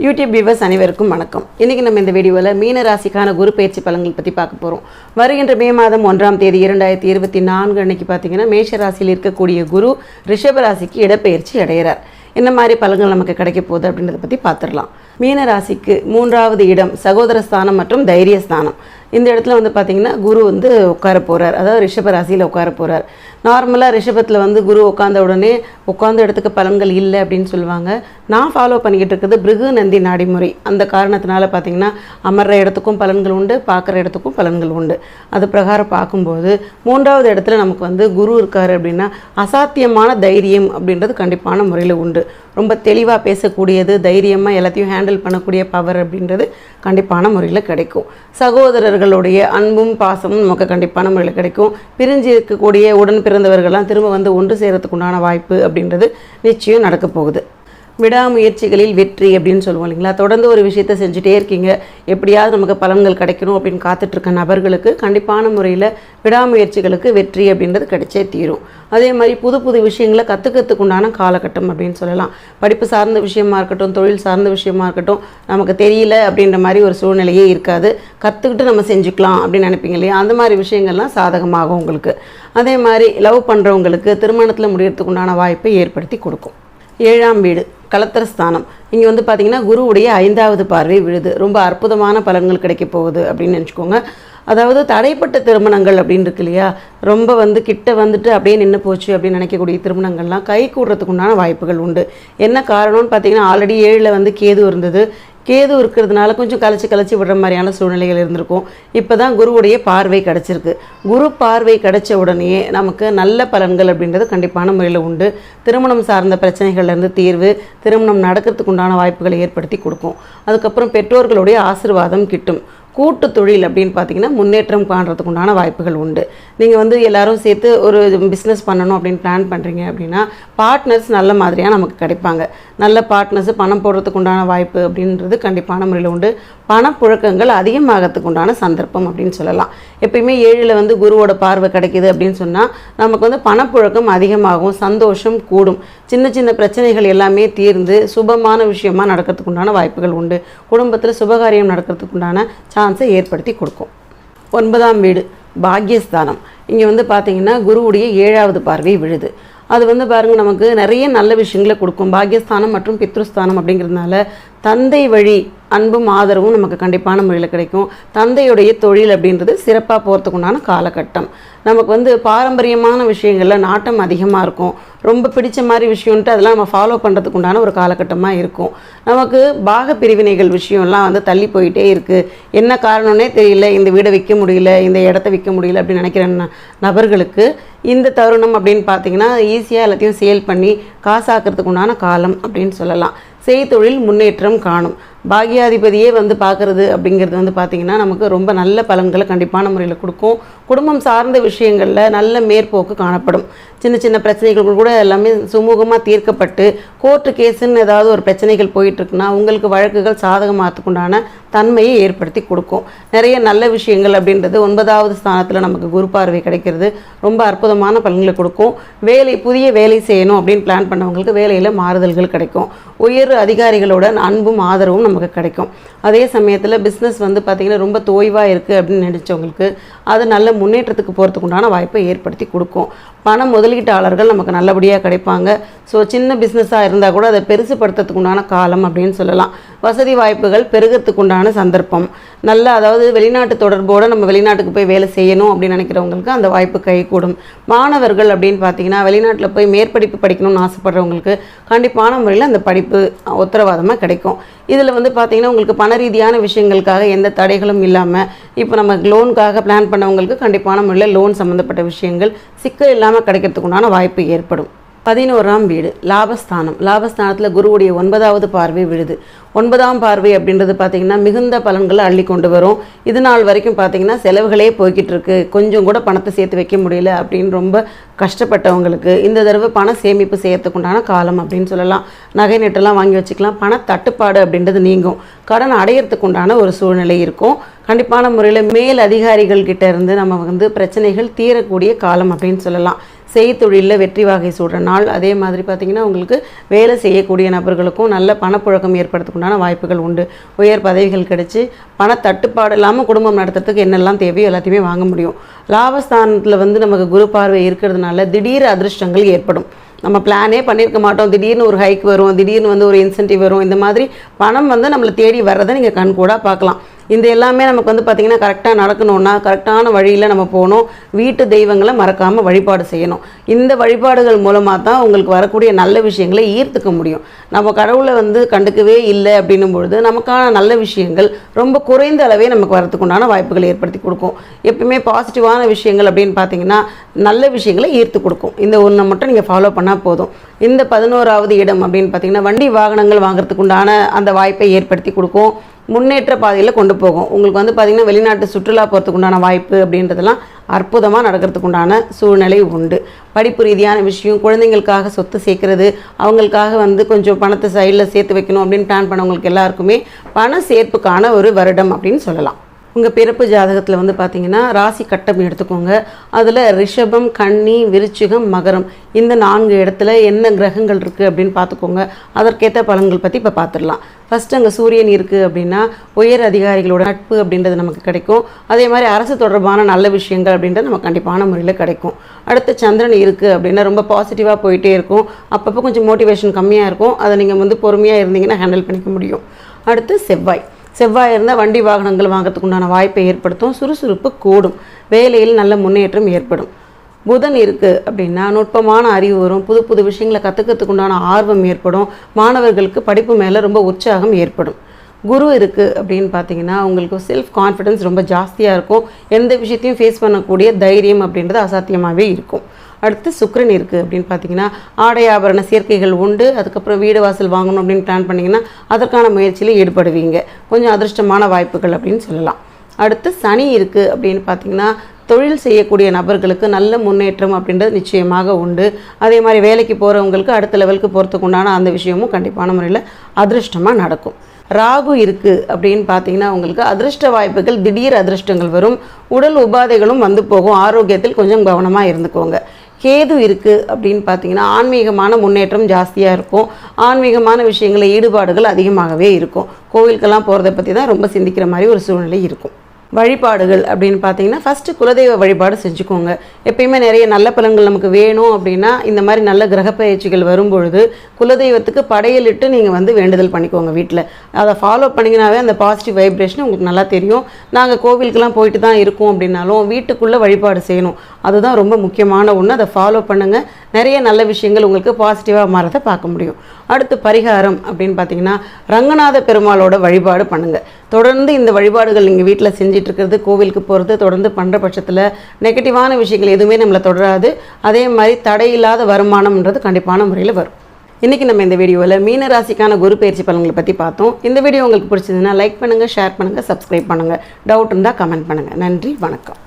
YouTube viewers அனைவருக்கும் வணக்கம். இன்றைக்கி நம்ம இந்த வீடியோவில் மீன ராசிக்கான குரு பயிற்சி பலன்கள் பற்றி பார்க்க போகிறோம் வருகின்ற மே மாதம் ஒன்றாம் தேதி இரண்டாயிரத்தி இருபத்தி நான்கு அன்னைக்கு பார்த்தீங்கன்னா மேஷ ராசியில் இருக்கக்கூடிய குரு ரிஷப ராசிக்கு இடப்பெயர்ச்சி அடைகிறார். என்ன மாதிரி பலன்கள் நமக்கு கிடைக்க போகுது அப்படின்றத பற்றி பார்த்துடலாம். மீன ராசிக்கு மூன்றாவது இடம் சகோதர ஸ்தானம் மற்றும் தைரிய ஸ்தானம். இந்த இடத்துல வந்து பார்த்தீங்கன்னா குரு வந்து உட்கார போகிறார் அதாவது ரிஷப ராசியில் உட்கார போகிறார் நார்மலாக ரிஷபத்தில் வந்து குரு உட்காந்த உடனே உட்காந்த இடத்துக்கு பலன்கள் இல்லை அப்படின்னு சொல்லுவாங்க. நான் ஃபாலோ பண்ணிக்கிட்டு இருக்கிறது பிருகு நந்தி நாடிமுறை. அந்த காரணத்தினால பார்த்தீங்கன்னா அமர்ற இடத்துக்கும் பலன்கள் உண்டு பார்க்குற இடத்துக்கும் பலன்கள் உண்டு. அது பிரகாரம் பார்க்கும்போது மூன்றாவது இடத்துல நமக்கு வந்து குரு இருக்கார் அப்படின்னா அசாத்தியமான தைரியம் அப்படின்றது கண்டிப்பான முறையில் உண்டு. ரொம்ப தெளிவாக பேசக்கூடியது தைரியமாக எல்லாத்தையும் ஹேண்டில் பண்ணக்கூடிய பவர் அப்படின்றது கண்டிப்பான முறையில் கிடைக்கும். அவர்களுடைய அன்பும் பாசமும் நமக்கு கண்டிப்பான முறையில் கிடைக்கும். பிரிஞ்சு இருக்கக்கூடிய உடன் பிறந்தவர்கள்லாம் திரும்ப வந்து ஒன்று சேரத்துக்குண்டான வாய்ப்பு அப்படின்றது நிச்சயம் நடக்க போகுது. விடாமுயற்சிகளில் வெற்றி அப்படின்னு சொல்லுவோம் இல்லைங்களா? தொடர்ந்து ஒரு விஷயத்தை செஞ்சுட்டே இருக்கீங்க. எப்படியாவது நமக்கு பலன்கள் கிடைக்கணும் அப்படின்னு காத்துட்ருக்க நபர்களுக்கு கண்டிப்பான முறையில் விடாமுயற்சிகளுக்கு வெற்றி அப்படின்றது கிடைச்சே தீரும். அதே மாதிரி புது புது விஷயங்களை கற்றுக்கிறதுக்குண்டான காலகட்டம் அப்படின்னு சொல்லலாம். படிப்பு சார்ந்த விஷயமா இருக்கட்டும் தொழில் சார்ந்த விஷயமா இருக்கட்டும் நமக்கு தெரியல அப்படின்ற மாதிரி ஒரு சூழ்நிலையே இருக்காது. கற்றுக்கிட்டு நம்ம செஞ்சுக்கலாம் அப்படின்னு நினைப்பீங்க இல்லையா? அந்த மாதிரி விஷயங்கள்லாம் சாதகமாகும் உங்களுக்கு. அதே மாதிரி லவ் பண்ணுறவங்களுக்கு திருமணத்தில் முடியறதுக்குண்டான வாய்ப்பை ஏற்படுத்தி கொடுக்கும். ஏழாம் வீடு. கலத்திர ஸ்தானம். இங்கே வந்து பார்த்தீங்கன்னா குருவுடைய ஐந்தாவது பார்வை விழுது. ரொம்ப அற்புதமான பலன்கள் கிடைக்க போகுது அப்படின்னு நினச்சிக்கோங்க. அதாவது தடைப்பட்ட திருமணங்கள் அப்படின்னு இருக்கு இல்லையா? ரொம்ப வந்து கிட்ட வந்துட்டு அப்படியே நின்று போச்சு அப்படின்னு நினைக்கக்கூடிய திருமணங்கள்லாம் கை கூடுறதுக்கு உண்டான வாய்ப்புகள் உண்டு. என்ன காரணம்னு பார்த்தீங்கன்னா ஆல்ரெடி ஏழில் வந்து கேது இருந்தது. கேது இருக்கிறதுனால கொஞ்சம் கலைச்சி கலைச்சி விடுற மாதிரியான சூழ்நிலைகள் இருந்திருக்கும். இப்போ தான் குருவுடைய பார்வை கிடச்சிருக்கு. குரு பார்வை கிடைச்ச உடனே நமக்கு நல்ல பலன்கள் அப்படின்றது கண்டிப்பான முறையில் உண்டு. திருமணம் சார்ந்த பிரச்சனைகள்லேருந்து தீர்வு திருமணம் நடக்கிறதுக்கு உண்டான வாய்ப்புகளை ஏற்படுத்தி கொடுக்கும். அதுக்கப்புறம் பெற்றோர்களுடைய ஆசீர்வாதம் கிட்டும். கூட்டு தொழில் அப்படின்னு பார்த்தீங்கன்னா முன்னேற்றம் காண்றதுக்கு உண்டான வாய்ப்புகள் உண்டு. நீங்கள் வந்து எல்லாரும் சேர்த்து ஒரு பிஸ்னஸ் பண்ணணும் அப்படின்னு பிளான் பண்ணுறீங்க அப்படின்னா பார்ட்னர்ஸ் நல்ல மாதிரியாக நமக்கு கிடைப்பாங்க. நல்ல பார்ட்னர்ஸ் பணம் போடுறதுக்கு உண்டான வாய்ப்பு அப்படின்றது கண்டிப்பான முறையில் உண்டு. பணப்புழக்கங்கள் அதிகமாகிறதுக்கு உண்டான சந்தர்ப்பம் அப்படின்னு சொல்லலாம். எப்பயுமே ஏழில் வந்து குருவோட பார்வை கிடைக்கிது அப்படின்னு சொன்னால் நமக்கு வந்து பணப்புழக்கம் அதிகமாகும் சந்தோஷம் கூடும். சின்ன சின்ன பிரச்சனைகள் எல்லாமே தீர்ந்து சுபமான விஷயமா நடக்கிறதுக்கு உண்டான வாய்ப்புகள் உண்டு. குடும்பத்தில் சுபகாரியம் நடக்கிறதுக்கு உண்டான சான்ஸை ஏற்படுத்தி கொடுக்கும். ஒன்பதாம் வீடு பாக்யஸ்தானம். இங்கே வந்து பார்த்தீங்கன்னா குருவுடைய ஏழாவது பார்வை விழுது. அது வந்து பாருங்க நமக்கு நிறைய நல்ல விஷயங்களை கொடுக்கும். பாக்யஸ்தானம் மற்றும் பித்ருஸ்தானம் அப்படிங்கிறதுனால தந்தை வழி அன்பும் ஆதரவும் நமக்கு கண்டிப்பான முறையில் கிடைக்கும். தந்தையுடைய தொழில் அப்படின்றது சிறப்பாக போகிறதுக்கு உண்டான காலகட்டம். நமக்கு வந்து பாரம்பரியமான விஷயங்களில் நாட்டம் அதிகமாக இருக்கும். ரொம்ப பிடிச்ச மாதிரி விஷயம்ன்ட்டு அதெல்லாம் நம்ம ஃபாலோ பண்ணுறதுக்கு உண்டான ஒரு காலகட்டமாக இருக்கும். நமக்கு பாக பிரிவினைகள் விஷயம்லாம் வந்து தள்ளி போயிட்டே இருக்குது என்ன காரணம்னே தெரியல. இந்த வீடை விற்க முடியல. இந்த இடத்த விற்க முடியல அப்படின்னு நினைக்கிற ந- நபர்களுக்கு இந்த தருணம் அப்படின்னு பார்த்தீங்கன்னா ஈஸியாக எல்லாத்தையும் சேல் பண்ணி காசாக்கிறதுக்கு உண்டான காலம் அப்படின்னு சொல்லலாம். செய்தொழில் முன்னேற்றம் காணும். பாகியாதிபதியே வந்து பார்க்குறது அப்படிங்கிறது வந்து பார்த்திங்கன்னா நமக்கு ரொம்ப நல்ல பலன்களை கண்டிப்பான முறையில் கொடுக்கும். குடும்பம் சார்ந்த விஷயங்களில் நல்ல மேற்போக்கு காணப்படும். சின்ன சின்ன பிரச்சனைகள் கூட எல்லாமே சுமூகமாக தீர்க்கப்பட்டு கோர்ட்டு கேஸுன்னு ஏதாவது ஒரு பிரச்சனைகள் போயிட்டுருக்குன்னா உங்களுக்கு வழக்குகள் சாதகமாகத்துக்குண்டான தன்மையை ஏற்படுத்தி கொடுக்கும். நிறைய நல்ல விஷயங்கள் அப்படின்றது ஒன்பதாவது ஸ்தானத்தில் நமக்கு குரு பார்வை கிடைக்கிறது. ரொம்ப அற்புதமான பலன்களை கொடுக்கும். வேலை புதிய வேலை செய்யணும் அப்படின்னு பிளான் பண்ணவங்களுக்கு வேலையில் மாறுதல்கள் கிடைக்கும். உயர் அதிகாரிகளுடன் அன்பும் ஆதரவும் நமக்கு கிடைக்கும். அதே சமயத்தில் பிஸ்னஸ் வந்து பார்த்திங்கன்னா ரொம்ப தோய்வாக இருக்குது அப்படின்னு நினச்சவங்களுக்கு அது நல்ல முன்னேற்றத்துக்கு போகிறதுக்கு உண்டான வாய்ப்பை ஏற்படுத்தி கொடுக்கும். பண முதலீட்டாளர்கள் நமக்கு நல்லபடியாக கிடைப்பாங்க. ஸோ சின்ன பிஸ்னஸாக இருந்தால் கூட அதை பெருசுப்படுத்துறதுக்கு உண்டான காலம் அப்படின்னு சொல்லலாம். வசதி வாய்ப்புகள் பெருகிறதுக்கு உண்டான சந்தர்ப்பம். நல்ல அதாவது வெளிநாட்டு தொடர்போடு நம்ம வெளிநாட்டுக்கு போய் வேலை செய்யணும் அப்படின்னு நினைக்கிறவங்களுக்கு அந்த வாய்ப்பு கைகூடும். மாணவர்கள் அப்படின்னு பார்த்தீங்கன்னா வெளிநாட்டில் போய் மேற்படிப்பு படிக்கணும்னு ஆசைப்படுறவங்களுக்கு கண்டிப்பான முறையில் அந்த படிப்பு உத்தரவாதமாக கிடைக்கும். இதில் வந்து பார்த்தீங்கன்னா உங்களுக்கு பண ரீதியான விஷயங்களுக்காக எந்த தடைகளும் இல்லாமல் இப்போ நம்ம லோனுக்காக பிளான் பண்ணவங்களுக்கு கண்டிப்பான முறையில் லோன் சம்மந்தப்பட்ட விஷயங்கள் சிக்கல் இல்லாமல் கிடைக்கிறதுக்கு உண்டான வாய்ப்பு ஏற்படும். பதினோராம் வீடு லாபஸ்தானம். லாபஸ்தானத்தில் குருவுடைய ஒன்பதாவது பார்வை விழுது. ஒன்பதாம் பார்வை அப்படின்றது பார்த்தீங்கன்னா மிகுந்த பலன்களை அள்ளி கொண்டு வரும். இது நாள் வரைக்கும் பார்த்தீங்கன்னா செலவுகளே போய்கிட்டு இருக்கு. கொஞ்சம் கூட பணத்தை சேர்த்து வைக்க முடியல அப்படின்னு ரொம்ப கஷ்டப்பட்டவங்களுக்கு இந்த தடவை பண சேமிப்பு செய்யறதுக்குண்டான காலம் அப்படின்னு சொல்லலாம். நகை நெட்டெல்லாம் வாங்கி வச்சுக்கலாம். பண தட்டுப்பாடு அப்படின்றது நீங்கும். கடன் அடையிறதுக்குண்டான ஒரு சூழ்நிலை இருக்கும். கண்டிப்பான முறையில் மேல் அதிகாரிகள் கிட்ட இருந்து நம்ம வந்து பிரச்சனைகள் தீரக்கூடிய காலம் அப்படின்னு சொல்லலாம். செய்தொழிலில் வெற்றி வாகை சூடுற நாள். அதே மாதிரி பார்த்திங்கன்னா உங்களுக்கு வேலை செய்யக்கூடிய நபர்களுக்கும் நல்ல பணப்புழக்கம் ஏற்படுறதுக்குண்டான வாய்ப்புகள் உண்டு. உயர் பதவிகள் கிடைச்சி பண தட்டுப்பாடு இல்லாமல் குடும்பம் நடத்துறதுக்கு என்னெல்லாம் தேவையோ எல்லாத்தையுமே வாங்க முடியும். லாபஸ்தானத்தில் வந்து நமக்கு குரு பார்வை இருக்கிறதுனால திடீர் அதிர்ஷ்டங்கள் ஏற்படும். நம்ம பிளானே பண்ணியிருக்க மாட்டோம். திடீர்னு ஒரு ஹைக் வரும் திடீர்னு வந்து ஒரு இன்சென்டிவ் வரும். இந்த மாதிரி பணம் வந்து நம்மளை தேடி வர்றதை நீங்கள் கண் கூட பார்க்கலாம். இந்த எல்லாமே நமக்கு வந்து பார்த்திங்கன்னா கரெக்டாக நடக்கணும்னா கரெக்டான வழியில் நம்ம போகணும். வீட்டு தெய்வங்களை மறக்காமல் வழிபாடு செய்யணும். இந்த வழிபாடுகள் மூலமாக தான் உங்களுக்கு வரக்கூடிய நல்ல விஷயங்களை ஈர்த்துக்க முடியும். நம்ம கடவுளை வந்து கண்டுக்கவே இல்லை அப்படின்னும் பொழுது நமக்கான நல்ல விஷயங்கள் ரொம்ப குறைந்த அளவே நமக்கு வரத்துக்குண்டான வாய்ப்புகளை ஏற்படுத்தி கொடுக்கும். எப்பவுமே பாசிட்டிவான விஷயங்கள் அப்படின்னு பார்த்தீங்கன்னா நல்ல விஷயங்களை ஈர்த்து கொடுக்கும். இந்த ஒன்றை மட்டும் நீங்கள் ஃபாலோ பண்ணால் போதும். இந்த பதினோராவது இடம் அப்படின்னு பார்த்தீங்கன்னா வண்டி வாகனங்கள் வாங்குறதுக்கு உண்டான அந்த வாய்ப்பை ஏற்படுத்தி கொடுக்கும். முன்னேற்ற பாதையில் கொண்டு போகும். உங்களுக்கு வந்து பார்த்திங்கன்னா வெளிநாட்டு சுற்றுலா போகிறதுக்கு உண்டான வாய்ப்பு அப்படின்றதெல்லாம் அற்புதமாக நடக்கிறதுக்கு உண்டான சூழ்நிலை உண்டு. படிப்பு ரீதியான விஷயம் குழந்தைங்களுக்காக சொத்து சேர்க்கறது அவங்களுக்காக வந்து கொஞ்சம் பணத்தை சைடில் சேர்த்து வைக்கணும் அப்படின்னு பிளான் பண்ணவங்களுக்கு எல்லாருக்குமே பண சேர்ப்புக்கான ஒரு வருடம் அப்படின்னு சொல்லலாம். உங்கள் பிறப்பு ஜாதகத்தில் வந்து பார்த்தீங்கன்னா ராசி கட்டம் எடுத்துக்கோங்க. அதில் ரிஷபம் கன்னி விருச்சிகம் மகரம். இந்த நான்கு இடத்துல என்ன கிரகங்கள் இருக்குது அப்படின்னு பார்த்துக்கோங்க அதற்கேற்ற பலன்கள் பற்றி இப்போ பார்த்துடலாம் ஃபஸ்ட்டு அங்கே சூரியன் இருக்குது அப்படின்னா உயர் அதிகாரிகளோட நட்பு அப்படின்றது நமக்கு கிடைக்கும். அதே மாதிரி அரசு தொடர்பான நல்ல விஷயங்கள் அப்படின்றது நமக்கு கண்டிப்பான முறையில் கிடைக்கும். அடுத்து சந்திரன் இருக்குது அப்படின்னா ரொம்ப பாசிட்டிவாக போயிட்டே இருக்கும். அப்பப்போ கொஞ்சம் மோட்டிவேஷன் கம்மியாக இருக்கும். அதை நீங்கள் வந்து பொறுமையாக இருந்தீங்கன்னா ஹேண்டில் பண்ணிக்க முடியும். அடுத்து செவ்வாய். செவ்வாய் இருந்தால் வண்டி வாகனங்கள் வாங்கிறதுக்கு உண்டான வாய்ப்பை ஏற்படுத்தும் சுறுசுறுப்பு கூடும். வேலையில் நல்ல முன்னேற்றம் ஏற்படும். புதன் இருக்குது அப்படின்னா நுட்பமான அறிவு வரும் புது புது விஷயங்களை கற்றுக்கிறதுக்கு உண்டான ஆர்வம் ஏற்படும் மாணவர்களுக்கு படிப்பு மேலே ரொம்ப உற்சாகம் ஏற்படும். குரு இருக்குது அப்படின்னு பார்த்தீங்கன்னா உங்களுக்கு செல்ஃப் கான்ஃபிடன்ஸ் ரொம்ப ஜாஸ்தியாக இருக்கும். எந்த விஷயத்தையும் ஃபேஸ் பண்ணக்கூடிய தைரியம் அப்படின்றது அசாத்தியமாகவே இருக்கும். அடுத்து சுக்கரன் இருக்குது அப்படின்னு பார்த்தீங்கன்னா ஆடை ஆபரண சேர்க்கைகள் உண்டு அதுக்கப்புறம் வீடு வாசல் வாங்கணும் அப்படின்னு பிளான் பண்ணிங்கன்னா அதற்கான முயற்சியில் ஈடுபடுவீங்க. கொஞ்சம் அதிர்ஷ்டமான வாய்ப்புகள் அப்படின்னு சொல்லலாம். அடுத்து சனி இருக்குது அப்படின்னு பார்த்தீங்கன்னா தொழில் செய்யக்கூடிய நபர்களுக்கு நல்ல முன்னேற்றம் அப்படின்றது நிச்சயமாக உண்டு. அதே மாதிரி வேலைக்கு போகிறவங்களுக்கு அடுத்த லெவலுக்கு போகிறதுக்கு உண்டான அந்த விஷயமும் கண்டிப்பான முறையில் அதிர்ஷ்டமாக நடக்கும். ராகு இருக்குது அப்படின்னு பார்த்தீங்கன்னா உங்களுக்கு அதிர்ஷ்ட வாய்ப்புகள் திடீர் அதிர்ஷ்டங்கள் வரும். உடல் உபாதைகளும் வந்து போகும். ஆரோக்கியத்தில் கொஞ்சம் கவனமாக இருந்துக்கோங்க. கேது இருக்குது அப்படின்னு பார்த்தீங்கன்னா ஆன்மீகமான முன்னேற்றம் ஜாஸ்தியாக இருக்கும். ஆன்மீகமான விஷயங்களில் ஈடுபாடுகள் அதிகமாகவே இருக்கும். கோவிலுக்கெல்லாம் போகிறத பற்றி தான் ரொம்ப சிந்திக்கிற மாதிரி ஒரு சூழ்நிலை இருக்கும். வழிபாடுகள் அப்படின்னு பார்த்தீங்கன்னா ஃபஸ்ட்டு குலதெய்வ வழிபாடு செஞ்சுக்கோங்க. எப்பயுமே நிறைய நல்ல பலன்கள் நமக்கு வேணும் அப்படின்னா இந்த மாதிரி நல்ல கிரக பயிற்சிகள் வரும்பொழுது குலதெய்வத்துக்கு படையலிட்டு நீங்கள் வந்து வேண்டுதல் பண்ணிக்கோங்க வீட்டில் அதை ஃபாலோ பண்ணிங்கனாவே அந்த பாசிட்டிவ் வைப்ரேஷன் உங்களுக்கு நல்லா தெரியும். நாங்கள் கோவிலுக்கெல்லாம் போயிட்டு தான் இருக்கோம் அப்படின்னாலும் வீட்டுக்குள்ளே வழிபாடு செய்யணும். அதுதான் ரொம்ப முக்கியமான ஒன்று அதை ஃபாலோ பண்ணுங்கள் நிறைய நல்ல விஷயங்கள் உங்களுக்கு பாசிட்டிவாக மாறதை பார்க்க முடியும். அடுத்து பரிகாரம் அப்படின்னு பார்த்தீங்கன்னா ரங்கநாத பெருமாளோட வழிபாடு பண்ணுங்கள் தொடர்ந்து இந்த வழிபாடுகள் நீங்கள் வீட்டில் செஞ்சிட்டு இருக்கிறது கோவிலுக்கு போகிறது தொடர்ந்து பண்ணுற பட்சத்தில் நெகட்டிவான விஷயங்கள் எதுவுமே நம்மளை தொடராது. அதே மாதிரி தடையில்லாத வருமானம்ன்றது கண்டிப்பான முறையில் வரும். இன்றைக்கி நம்ம இந்த வீடியோவில் மீன ராசிக்கான குரு பயிற்சி பலன்களை பற்றி பார்த்தோம். இந்த வீடியோ உங்களுக்கு பிடிச்சதுன்னா லைக் பண்ணுங்கள் ஷேர் பண்ணுங்கள் சப்ஸ்கிரைப் பண்ணுங்கள் டவுட் இருந்தால் கமெண்ட் பண்ணுங்கள் நன்றி வணக்கம்.